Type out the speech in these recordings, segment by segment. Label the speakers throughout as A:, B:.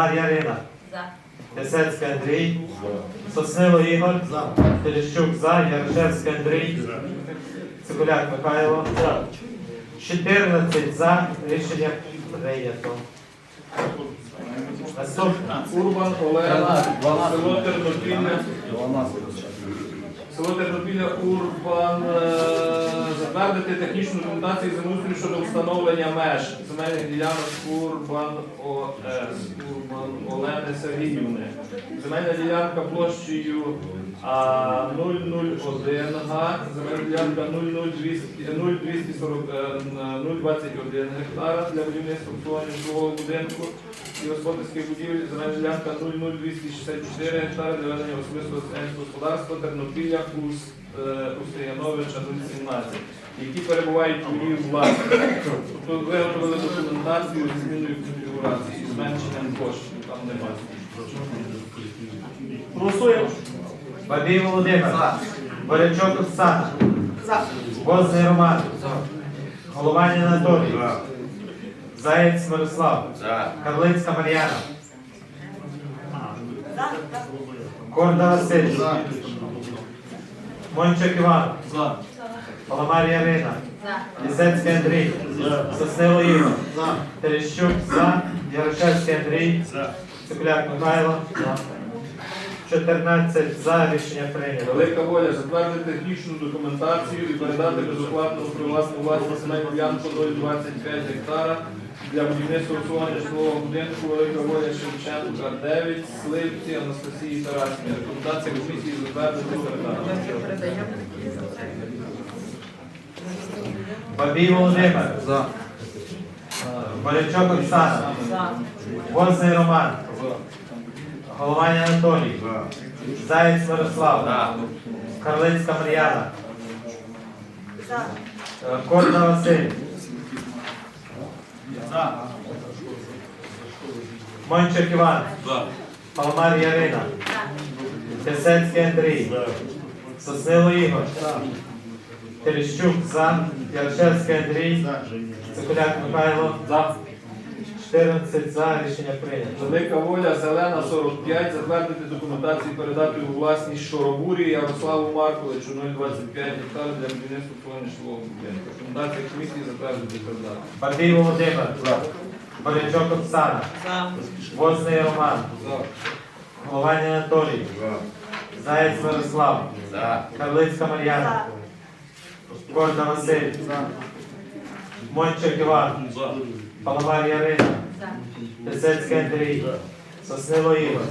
A: Мар'я Рина,
B: За.
A: Тесецький Андрій, Соснило Ігор, Терещук за, Ярошевський Андрій, Цикуляк Михайло. 14 за, рішення прийнято. Наступне.
C: Урбан Олег. село Тернопілля. Село Тернопілля Урбан е, затвердити технічну документацію землеустрою щодо встановлення меж земельних ділянок Урбан ОС, Урбан Олени Сергіївни. Земельна ділянка площею 001 га, земельна ділянка 00200 0,240, е, 021 гектара для будівництва житлового будинку і господарських будівель, земельна ділянка 00264 гектари для ведення особистого господарства Тернопілля е, 017, які перебувають у її власності. Тобто виготовили документацію зі зміною конфігурації, і зменшенням площі, там немає. Голосуємо.
A: Бабій Володимир, Борячок Оксана, Возний Роман, Голованя Анатолій, Заєць Мирослав, Карлицька Мар'яна, Корда Василь, Мончик Іван, Паламарія Ірина,
B: За.
A: Лісецький Андрій, Соснило Ігор, Терещук за, Ярошевський Андрій, Цикуляк Михайло, 14 за, рішення прийнято.
C: Велика воля затвердити технічну документацію і передати безоплатно у приватну власність земельну ділянку 0,25 гектара для будівництва усування житлового будинку Велика воля Шевченка 9, Сливці Анастасії Тарасівни. Рекомендація комісії затвердити передати.
A: Бабій Володимир, Борячок Оксана,
B: За.
A: Возний Роман, Голованя Анатолій, Заєць Мирослав, Карлицька Мар'яна, Корда Василь, Мончик Іван, Паламар Ярина, Тесецький Андрій, Соснило Ігор, Терещук за, Яршевський Андрій, Цикуляк Михайло, 14 за, рішення прийнято.
C: Велика воля зелена 45, затвердити документацію і передати у власність Шоробурі Ярославу Марковичу 0,25 гектар для будівництва житлового будинку. Рекомендація комісії затвердити передати.
A: Бабій Володимир, Борячок Оксана,
B: За.
A: Возний Роман,
C: За.
A: Голованя Анатолій, Заєць Мирослав, Карлицька Мар'яна, Корда Василь, Мончик Іван, Паламар Ярина,
B: За.
A: Тесецький Андрій, Соснило Ігор,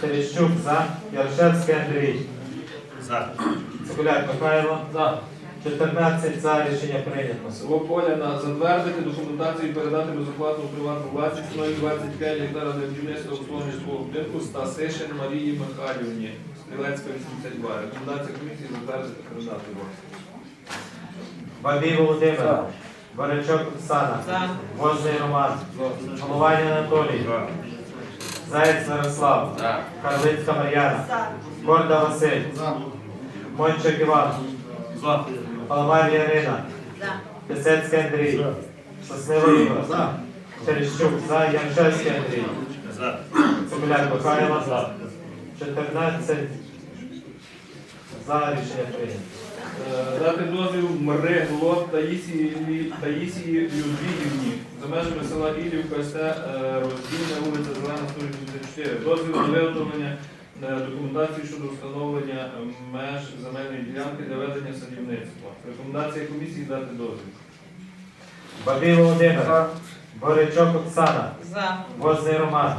A: Терещук. За, Ярошевський Андрій, Цикуляк Михайло,
C: За.
A: 14 за, рішення прийнято.
C: Село Поляна затвердити документацію і передати безоплатну приватну власність 0,25 гектара для будівництва обслуговування житлового будинку Стасишин Марії Михайлівні, Стрілецька 82. Рекомендація комісії затвердити передати.
A: Бабій Володимир, Борячок Оксана,
B: За.
A: Роман, Голованя Анатолій, Заєць Мирослав, Карлицька Мар'яна, Корда Василь, Мончик Іван, Паламар Ярина. Писецький Андрій, Соснило Ігор, Терещук за, Яншевський Андрій, Цибуляк Михайло, 14 за, рішення прийнято.
C: Е, Дати дозвіл Мрегло Таїсії Таїсії Людвігівні за межами села Ілівка, СТ е, роздільна вулиця Зелена 184. Дозвіл на виготовлення е, документації щодо встановлення е, меж земельної ділянки для ведення садівництва. Рекомендація комісії дати дозвіл.
A: Бабій Володимир, Борячок Оксана,
B: За.
A: Возний Роман,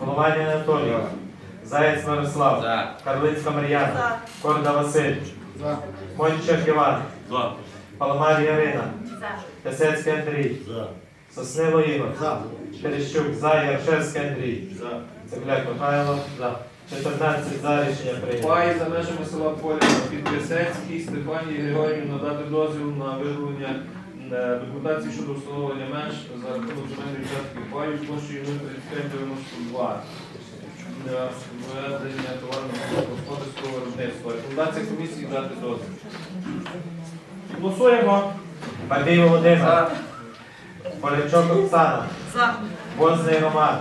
A: Голованя Анатолій, Заєць Мирослав, Карлицька Мар'яна, Корда Василь, Мончик Іван, Паламар Ярина,
B: За.
A: Писецький Андрій, Соснило Ігор, Терещук. За, Яршевський Андрій, Цепляк Михайло, 14 за, рішення прийнято.
C: Пай за межами села Поля Підписецький Стефанії Григорівні надати дозвіл на виявлення е, документації щодо встановлення меж за рахунок земельної частки паю площею 03592 для ведення товарного господарського виробництва. Рекомендація комісії дати дозвіл. Голосуємо.
A: Бабій Володимир, Борячок Оксана,
B: За.
A: Возний Роман,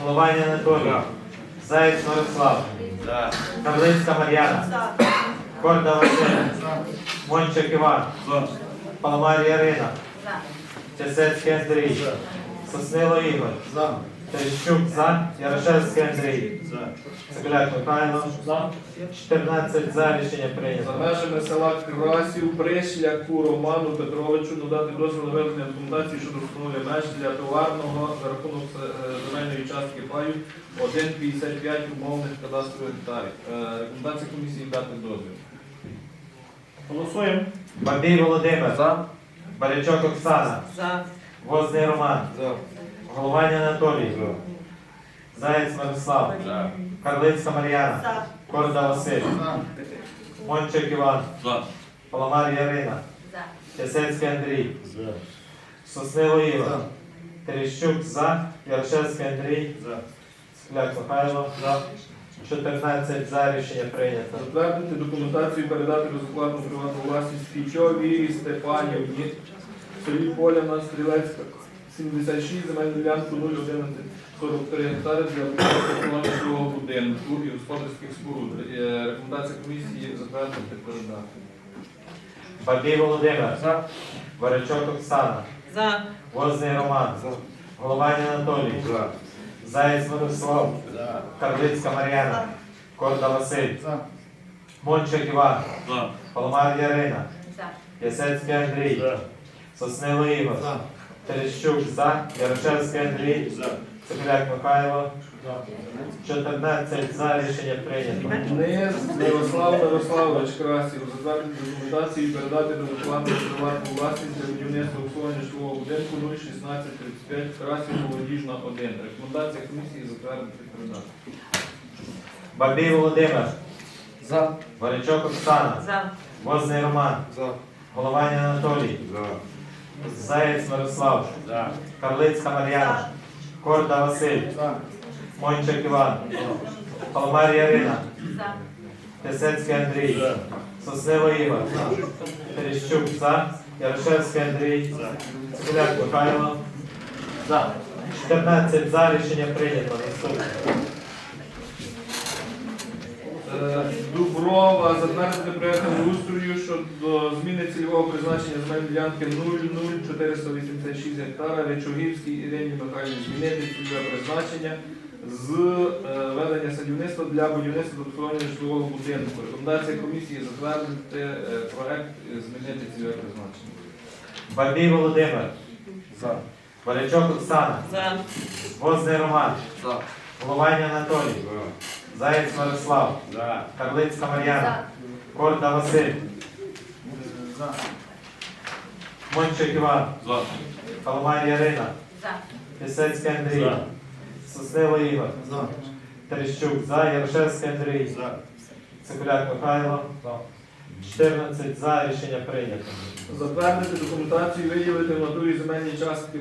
A: Голованя Анатолій. Заєць Мирослав. Карлицька Мар'яна. Корда Василь. Мончик Іван. Паламар Ярина. Тясецький Андрій. Соснило Ігор. Терещук за. Ярошевський Андрій. За. Цегуляк Михайло. 14 за. Рішення
C: За
A: прийнято.
C: межами села Красів Пришляку Роману Петровичу надати дозвіл на вироблення документації щодо встановлення меж для товарного за рахунок е, земельної частки паю 1,55 умовних кадастрових гектарів. Е, Рекомендація комісії дати дозвіл.
D: Голосуємо.
A: Бабій Володимир. Барячок Оксана.
B: За.
A: Возний Роман. Голованя Анатолій. Заєць Мирослав. Карлицька Мар'яна.
B: За.
A: Корда Василь. Мончик Іван. Паламар Ярина.
B: За.
A: Тясецький Андрій. Соснило Ігор. Терещук за. Ярошевський Андрій. За. Скляк Михайло. 14 за. Рішення прийнято.
C: Затвердити документацію і передати безоплатну приватну власність Фічовій Степанівні селі Поляна Стрілецька 76 земельну ділянку 01143 гектари для будівництва житлового будинку і господарських споруд. Е, Рекомендація комісії затвердити передати.
A: Бабій Володимир. Барачок Оксана.
B: За.
A: Возний Роман. Голованя Анатолій. Заєць Мирослав. Карлицька Мар'яна. Корда Василь. Мончик Іван. Паламар Ярина. Ясецький Андрій. Соснило Ігор. Терещук за. Ярошевський Андрій. Цепляк Михайло. 14 за. Рішення прийнято.
C: Низ Мирослав Мирославович Красів затвердити документацію і передати безоплатну приватну власність для будівництва обслуговування житлового будинку 01635 Красів Молодіжна 1. Рекомендація комісії затвердити передати.
A: Бабій Володимир. Варячок Оксана.
B: За.
A: Возний Роман. Голованя Анатолій. Заєць Мирослав. Карлицька Мар'яна. Корда Василь. Мончик Іван. Паламар Ярина.
B: За.
A: Тесецький Андрій. Соснило Ігор. Терещук за. Ярошевський Андрій. Цикуляк Михайло. 14 за. Рішення прийнято.
C: Е, Дуброва затвердити проєкт устрою щодо зміни цільового призначення земельної ділянки 00486 гектара Речогівській Ірині Михайлівні змінити цільове призначення з е, ведення садівництва для будівництва та житлового будинку. Рекомендація комісії затвердити е, проект змінити цільове призначення.
A: Бабій Володимир. Валячок Оксана.
B: За.
A: Возний Роман. Голованя Анатолій. Заєць Мирослав. Карлицька Мар'яна. Корда Василь. Мончик Іван. Паламар Ярина.
B: За.
A: Пісецький Андрій. Соснило Ігор. Терещук за. Ярошевський Андрій. За. Цикуляк Михайло. 14 за. Рішення прийнято.
C: Затвердити документацію, і виділити в натурі земельні частки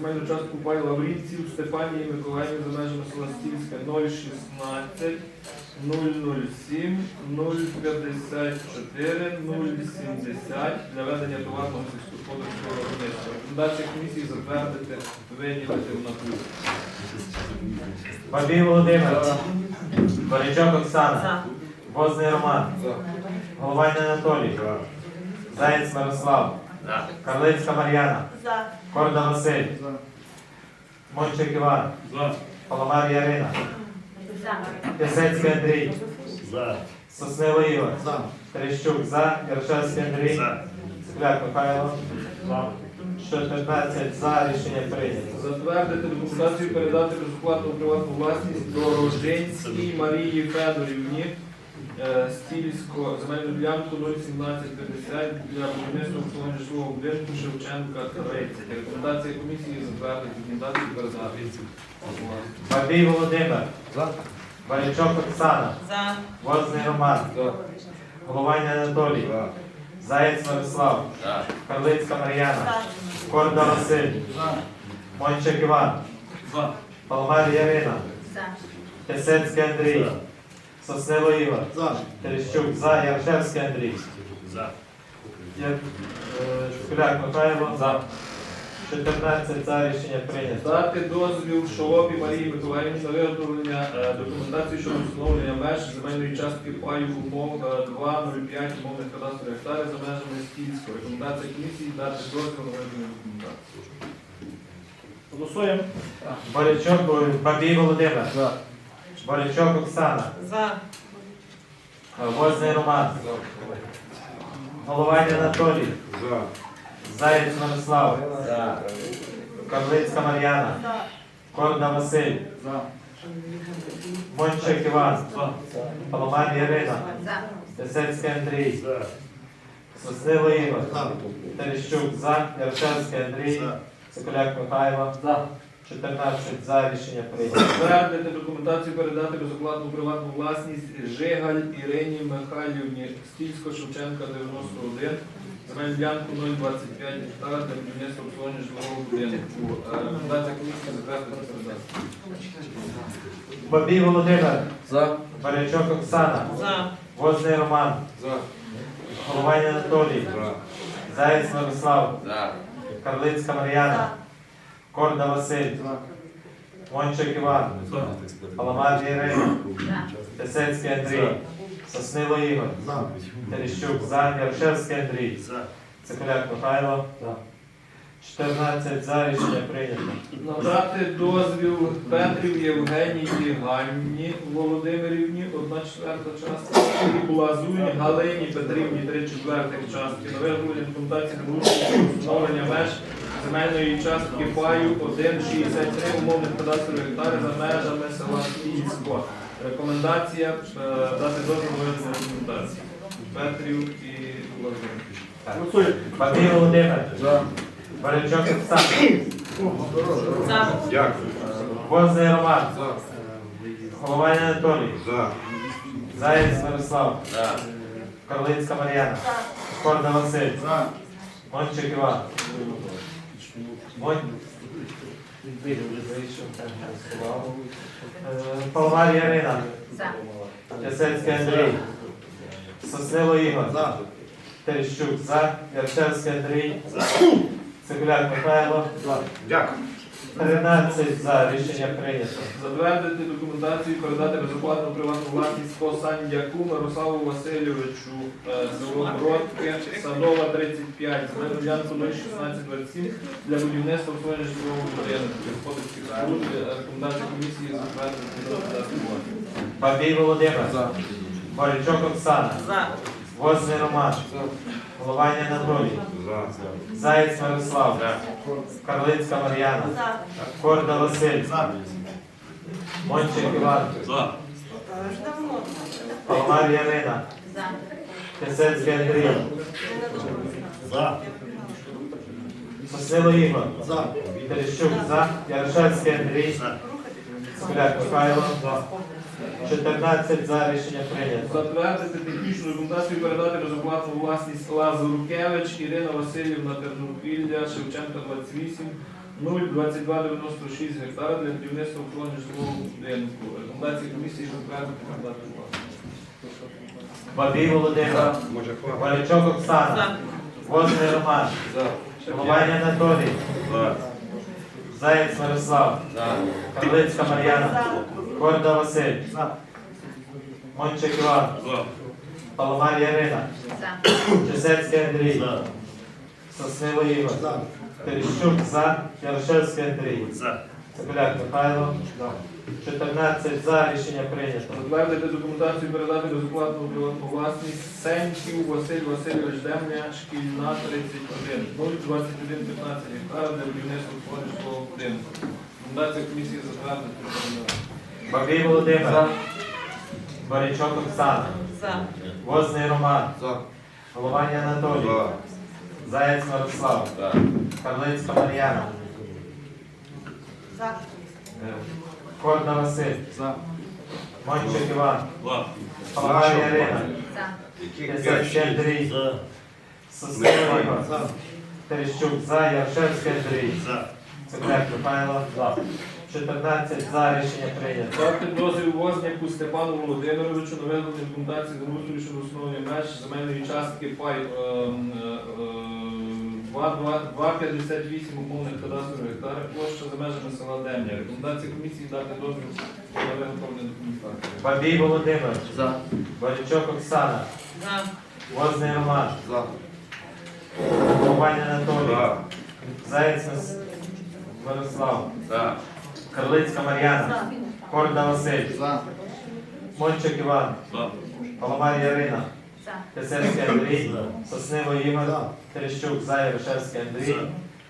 C: земельну частку пай Лаврінців Степанії Миколаївні за межами села Стільська 016 007 054 070 для ведення товарного сільськогосподарського виробництва. Рекомендація комісії затвердити, виділити в натурі.
A: Бабій Володимир. Борячок Оксана.
B: За.
A: Возний Роман. Головань Анатолій. Заєць Мирослав. Карлицька Мар'яна.
B: За.
A: Корда Василь. Мончик Іван. Паламар Ярина.
B: За.
A: Пісецький Андрій. Соснило Ігор. Терещук за. Ярошевський Андрій. Цикляк Михайло. 14 за. Рішення прийнято.
C: Затвердити документацію передати безоплатну приватну власність Дорожинській Марії Федорівні е, Стільсько земельну ділянку 01750 для будівництва обслуговування житлового будинку Шевченка 30. Рекомендація комісії затвердити документацію передати.
A: Бабій Володимир. Борячок Оксана.
B: За.
A: Возний Роман. Головань Анатолій. Заєць Мирослав. Карлицька Мар'яна.
B: За.
A: Корда Василь. Мончик Іван. Паламар Ярина.
B: За.
A: Пісецький Андрій. Соснило Ігор. Терещук за. Яршевський Андрій. Я- е, Шкуляк Михайло. 14 за рішення прийнято.
C: Дати дозвіл Шолопі Марії Миколаївні на виготовлення е, документації щодо встановлення меж земельної частки паю умов е, 2,05 умовних кадастрових гектарів за межами Стільського. Рекомендація комісії дати дозвіл на виготовлення документації.
D: Голосуємо.
A: Борячок Бабій Володимир. Борячок Оксана.
B: За.
A: Возний Роман. Головань Анатолій. Заєць Мирослав. Карлицька Мар'яна. Корда Василь. Мончик Іван. Паламар Ірина.
B: За.
A: Тесецький Андрій. Соснило Ігор. Терещук за. Ярошевський Андрій. Соколяк Михайло. 14 за рішення прийнято.
C: Затвердити документацію передати безоплатну приватну власність Жигаль Ірині Михайлівні Стільсько Шевченка 91. Земельну ділянку 025 гектара для будівництва обслуговування житлового будинку. Рекомендація комісії затвердити передати.
A: Бабій Володимир.
C: За.
A: Борячок Оксана.
B: За.
A: Возний Роман. Головань Анатолій. Заєць Мирослав. Карлицька Мар'яна. Корда Василь. Мончик Іван. Паламар Ірина. Тесецький Андрій. Соснило Ігор. Терещук за. Яршевський Андрій. Цикуляк Михайло. 14 за рішення прийнято.
C: Надати дозвіл Петрів Євгенії Ганні Володимирівні, одна четверта частка, і Лазуні Галині Петрівні, три четвертих частки. Документації на вулиці встановлення меж земельної частки паю 1,63 умовних кадастрових гектарів за межами села Київсько. Рекомендація е, дати дозвіл на документації. Петрів і Лазуні.
D: Голосуємо.
A: Володимир. Борячок Оксана.
B: За.
A: Возний Роман. Головань Анатолій. Заєць Мирослав. Карлицька Мар'яна. Корда Василь. Мончик Іван. Е, Паламар Ярина. Ясельський Андрій. Соснило Ігор. За. Терещук за. Ярчевський Андрій. За. Цегуляк Михайло. За.
E: Дякую.
A: 13 за. Рішення прийнято.
C: Затвердити документацію і передати безоплатну приватну власність по Сандяку Мирославу Васильовичу е, село Бродки, Садова 35, земельну ділянку 01627 для будівництва обслуговування житлового будинку, господарських споруд. Е, Рекомендація комісії затвердити.
A: Бабій Володимир. Борячок Оксана.
B: За.
A: Возний Роман. Головань Анатолій. Заєць Мирослав. Карлицька Мар'яна. Корда Василь. Мончик Іван. Паламар Ярина.
B: За.
A: Андрій. Соснило Ігор. Терещук за. Ярошевський Андрій. Скуляк Михайло. 14 за рішення прийнято.
C: Затвердити технічну документацію і передати безоплатну власність Лазуркевич Ірина Васильівна Тернопілля Шевченка 28 02296 гектара для будівництва обслуговування житлового будинку. Рекомендації комісії затвердити передати власність.
A: Бабій Володимир. Валячок Оксана. Возний Роман. Головань Анатолій. Заєць Мирослав. Карлицька Мар'яна. Корда Василь. Мончик Іван. Паламар Ярина.
B: За.
A: Чесецький Андрій. Соснило Ігор. Терещук за. Ярошевський Андрій. Цепеляк Михайло. 14 за. Рішення прийнято.
C: Затвердити документацію і передати безоплатну приватну власність Сеньків Василь Васильович Демня, шкільна 31, 021 15 гектара для будівництва житлового будинку. Рекомендація комісії передати.
A: Бабій Володимир. Борячок Оксана.
B: За.
A: Возний Роман. Головань Анатолій. Заєць Мирослав. Карлицька Мар'яна.
B: За.
A: Е, Корда Василь. Мончик Іван. Паламар Ярина.
B: За.
A: Андрій. Соснило Ігор. Терещук за. Яршевський Андрій. Цепляк Михайло. 14 за. Рішення прийнято.
C: Дати дозвіл Возняку Степану Володимировичу на виготовлення документації за устрою щодо встановлення меж земельної частки пай ем, е, е, 2,58 умовних кадастрових гектарів площа за межами села Демня. Рекомендація комісії дати дозвіл на виготовлення документації.
A: Бабій Володимир,
B: За.
A: Борячок Оксана,
B: За.
A: Возний Роман,
B: За.
A: Коваль Анатолій, Заєць Мис- Мирослав,
B: За.
A: Карлицька Мар'яна, Корда Василь,
B: За.
A: Мончик Іван, Паламар Ярина. Писецький Андрій, Сосниво Ігор, Терещук, За, Ярошевський Андрій,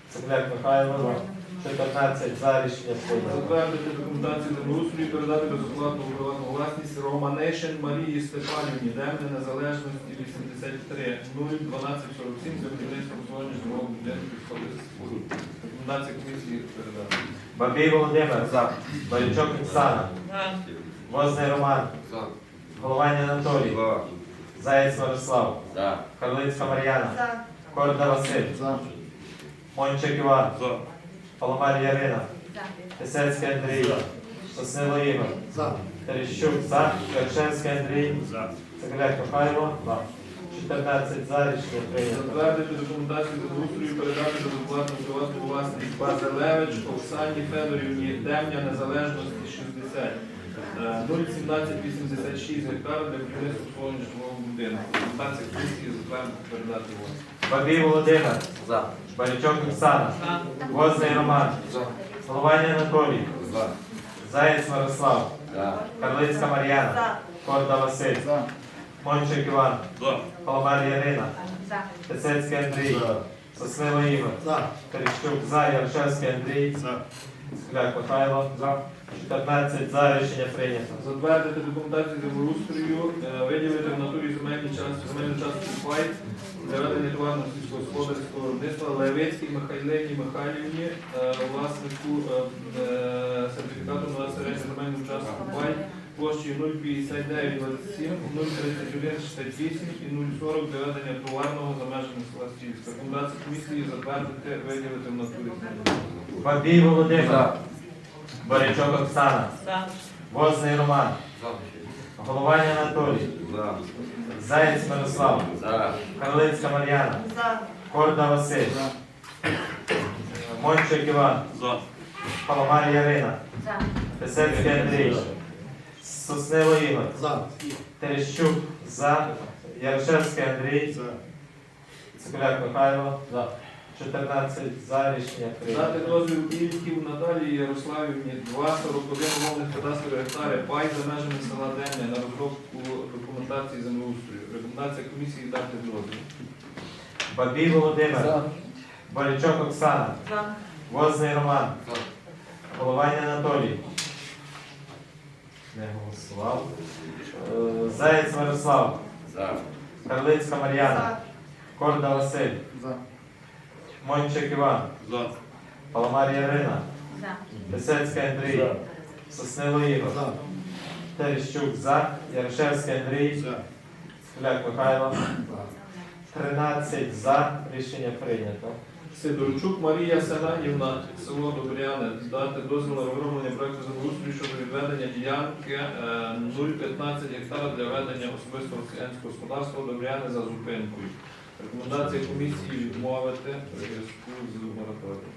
A: Цепляк Михайло, 14 за рішення прийнято.
C: Затвердити документацію землеустрою і передати безоплатну у приватну власність Романешин Марії Степанівні, Демне Незалежності 83 01247 за будівництво обслуговування житлового будинку споруд. Рекомендація комісії передати.
A: Бабій Володимир, Борячок Оксана, Возний Роман, Головань Анатолій, Заєць Мирослав,
B: За.
A: Карлицька Мар'яна,
B: За.
A: Корда Василь,
B: За.
A: Мончик Іван, Паламар Ярина,
B: За.
A: Писецький Андрій, Соснило Ігор, Терещук, За, Вершевський Андрій, Цегляк Михайло, 14 за. Рішення прийнято.
C: Затвердити документацію землеустрою і передати безоплатну у приватну власність Базилевич Оксані Федорівні Демня Незалежності 60. е, 01786 гектарів для будівництва житлового будинку. Документація комісії затвердити передати його.
A: Бабій Володимир,
B: За.
A: Борячок Оксана, Возний Роман, Головань Анатолій, Заєць Мирослав,
B: За.
A: Карлицька Мар'яна, Корда Василь, Мончик Іван, Паламар Ярина,
B: За.
A: Писецький Андрій, Соснило Ігор, Терещук, За, Яршевський Андрій, Скляк Михайло, 14 за. Рішення прийнято.
C: Затвердити документацію землеустрою, е, виділити в натурі земельні частки, земельну частку пай для ведення сільськогосподарського виробництва Левицькій Михайлині Михайлівні, е, власнику е, е, сертифікату на середню земельну частку пай площею 05927, 031 68 і 040 для товарного за межами села Стільська. Рекомендація комісії затвердити, виділити в натурі.
A: Бабій Володимир, Борячок Оксана. Возний Роман, Головань Анатолій,
B: За.
A: Заєць Мирослав,
B: За.
A: Карлицька Мар'яна,
B: За.
A: Корда Василь, Мончик Іван, Паламар Ярина,
B: За.
A: Писецький Андрій, Соснило Ігор, Терещук, За, Ярошевський Андрій, Цикуляк Михайло, 14 за рішення
C: Дати дозвіл Більків Наталії Ярославівні 2,41 умовних кадастрових гектари пай за межами села Демня на розробку документації землеустрою. Рекомендація комісії дати дозвіл.
A: Бабій Володимир, Борячок Оксана,
B: За.
A: Возний Роман, Головань Анатолій. Не голосував. Е, Заєць Мирослав,
B: За.
A: Карлицька Мар'яна, Корда Василь, Мончик Іван, Паламар Ярина,
B: За.
A: Писецький Андрій, Соснило Ігор, Терещук За, Ярошевський Андрій, Скляк Михайло, 13 за, рішення прийнято.
C: Сидорчук Марія Сенанівна, село Добряне, дати дозвіл на вироблення проекту землеустрою щодо відведення ділянки е, 0,15 гектара для ведення особистого селянського господарства Добряне за зупинкою. Рекомендація комісії відмовити в зв'язку з мораторієм.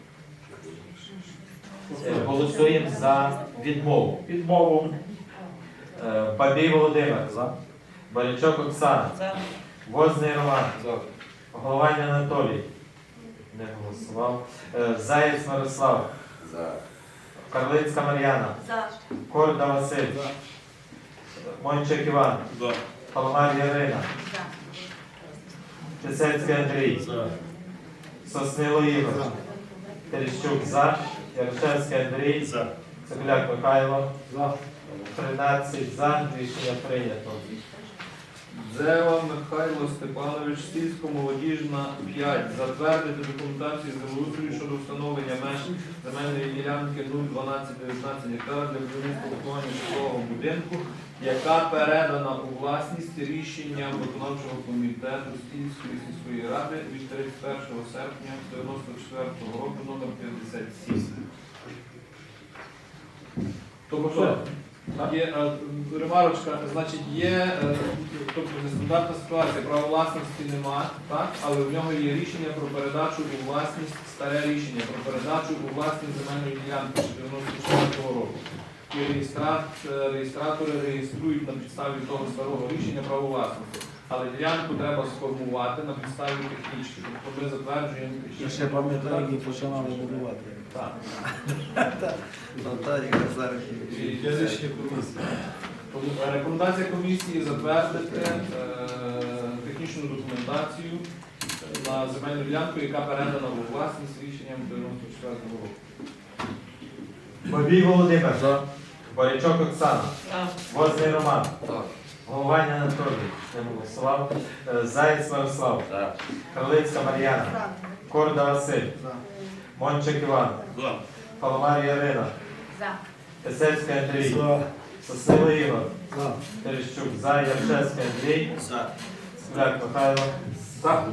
A: Е, Голосуємо за відмову.
D: Відмову.
A: Е, Бабій Володимир, Балячок Оксана,
B: За.
A: Возний Роман, Головань Анатолій. Не голосував. Е, Заєць Мирослав,
B: За.
A: Карлицька Мар'яна,
B: За.
A: Корда Василь, Мончик Іван, Паламар Ярина,
B: За.
A: Писецький Андрій, Соснило Ігор, Терещук За, Ярошевський Андрій, Цегляк Михайло, 13 за, рішення прийнято.
C: Дзева Михайло Степанович, сільсько-молодіжна 5. Затвердити документацію землеустрою щодо встановлення меж земельної ділянки 01219 гектара для будівництва житлового будинку, яка передана у власність рішенням виконавчого комітету Стільської сільської ради від 31 серпня 94 року номер 57. Тобто, Є е, ремарочка, значить, є е, тобто нестандартна ситуація, права власності нема, так, але в нього є рішення про передачу у власність, старе рішення про передачу у власність земельної ділянки ще 94 року. І е, реєстратори реєструють на підставі того старого рішення право власності. Але ділянку треба сформувати на підставі технічки. Тобто ми затверджуємо
E: Я ще пам'ятаю, які починали будувати.
C: Так.
E: Казарик.
C: Рекомендація комісії затвердити е, технічну документацію е, на земельну ділянку, яка передана у власність рішенням 94 року.
A: Бабій Володимир. Борячок Оксана. Возний Роман. Головань Анатолій. Не голосував. Е, Заєць Мирослав. Кролицька Мар'яна. Корда Василь. Мончик Іван. Паламар Ярина.
B: За.
A: Тесельський Андрій.
E: За.
A: Соснилий Ігор.
E: За.
A: Терещук. За. Яршевський Андрій. Скляк Михайло.
C: Так.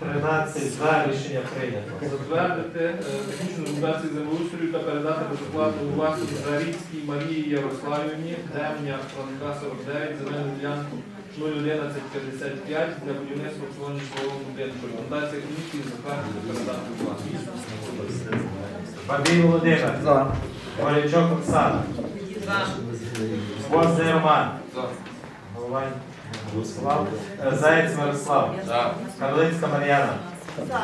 A: 13 за. Рішення прийнято.
C: Затвердити е, технічну документацію землеустрою та передати безоплатну у власність Зарицькій Марії Ярославівні, Демня Франка 49, земельну ділянку 01155 для будівництва обслуговування житлового будинку. Рекомендація комісії затвердити передати у власність.
A: Бабій Володимир.
E: За.
A: Борячок Оксана.
B: За.
A: Возний Роман.
C: За.
A: Головань Заєць Мирослав. Карлицька Мар'яна.
B: За.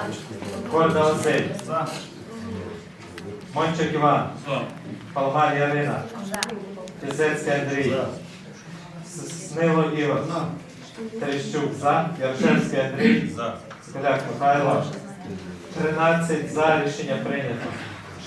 A: Корда Василь.
E: За.
A: Мончик Іван. Палмар Ярина.
B: За.
A: Тисецький Андрій. Снило Ігор. Терещук за. Яршевський Андрій. Скаляк Михайло. 13 за. Рішення прийнято.